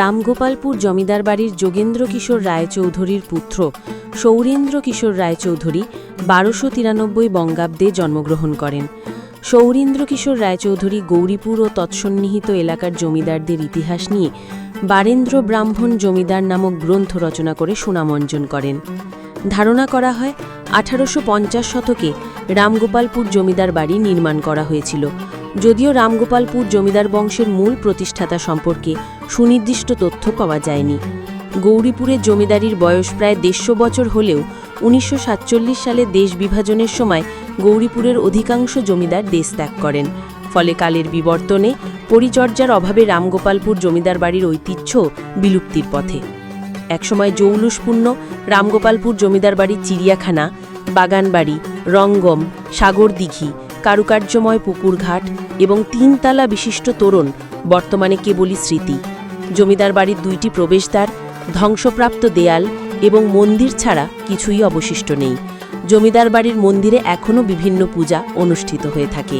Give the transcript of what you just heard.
রামগোপালপুর জমিদার বাড়ির যোগেন্দ্র কিশোর রায়চৌধুরীর পুত্র সৌরেন্দ্র কিশোর রায়চৌধুরী বারোশো তিরানব্বই বঙ্গাব্দে জন্মগ্রহণ করেন। সৌরেন্দ্র কিশোর রায়চৌধুরী গৌরীপুর ও তৎসন্নিহিত এলাকার জমিদারদের ইতিহাস নিয়ে বারেন্দ্র ব্রাহ্মণ জমিদার নামক গ্রন্থ রচনা করে সুনামঞ্জন করেন। ধারণা করা হয়, আঠারোশো পঞ্চাশ শতকে রামগোপালপুর জমিদার বাড়ি নির্মাণ করা হয়েছিল। যদিও রামগোপালপুর জমিদার বংশের মূল প্রতিষ্ঠাতা সম্পর্কে সুনির্দিষ্ট তথ্য পাওয়া যায়নি। গৌরীপুরের জমিদারির বয়স প্রায় দেড়শো বছর হলেও উনিশশো সাতচল্লিশ সালে দেশ বিভাজনের সময় গৌরীপুরের অধিকাংশ জমিদার দেশ ত্যাগ করেন। ফলে কালের বিবর্তনে পরিচর্যার অভাবে রামগোপালপুর জমিদার বাড়ির ঐতিহ্য বিলুপ্তির পথে। একসময় জৌলুসপূর্ণ রামগোপালপুর জমিদার বাড়ির চিড়িয়াখানা, বাগানবাড়ি, রঙ্গম সাগর দিঘি কারুকার্যময় পুকুরঘাট এবং তিনতলা বিশিষ্ট তোরণ বর্তমানে কেবলই স্মৃতি। জমিদার বাড়ির দুইটি প্রবেশদ্বার, ধ্বংসপ্রাপ্ত দেয়াল এবং মন্দির ছাড়া কিছুই অবশিষ্ট নেই। জমিদার বাড়ির মন্দিরে এখনও বিভিন্ন পূজা অনুষ্ঠিত হয়ে থাকে।